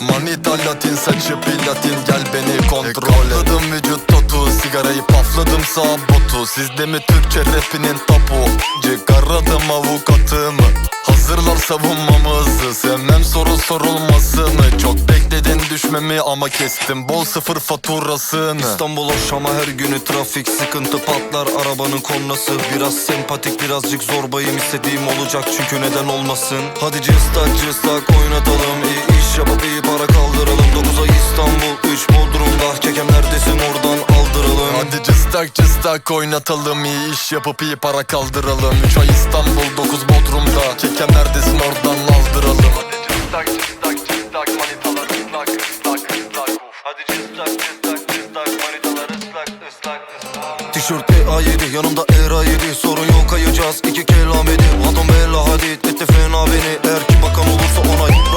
Manita latin saçı platin gel beni kontrol et. Kapladım vücut totu sigarayı pafladım sağ botu. Sizde mi Türkçe rapinin topu? Çıkaradım avukatımı. Hazırlar savunmamızı. Sevmem soru sorulmasını Çok bekledin düşmemi ama kestim. Bol sıfır faturasını. İstanbul hoş ama her günü trafik sıkıntı patlar. Arabanın kornası Biraz sempatik birazcık zorbayım. İstediğim olacak çünkü neden olmasın? Hadi cıstak cıstak oynatalım iyi iş yapıp iyi para kaldıralım. 9 ay İstanbul 3 Bodrum'da. Kekem neredesin? Oradan aldıralım. Hadi cıstak cıstak oynatalım. İyi iş yapıp iyi para kaldıralım. 3 ay İstanbul 9 Bodrum'da. Kekem neredesin? Oradan aldıralım. Hadi cıstak cıstak cıstak manitalar ıslak ıslak ıslak. Hadi cıstak cıstak cıstak manitalar ıslak ıslak ıslak. Tişört EA7 yanımda ERA7 Sorun yok kayacağız iki kelamedi Adam bella hadid. Etti fena beni. Eğer ki bakan olursa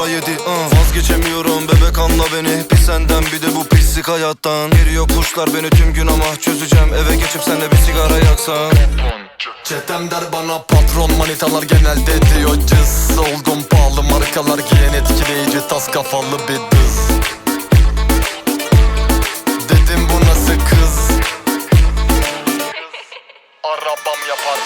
yedi uh. Vazgeçemiyorum bebek anla beni. Bir senden bir de bu pislik hayattan. Geliyor kuşlar beni tüm gün ama çözeceğim. Eve geçip senle bir sigara yaksan. Çetem der bana patron manitalar genelde diyor cız. Oldum pahalı markalar giyen etkileyici tas kafalı bir düz Dedim bu nasıl kız? Arabam yapar.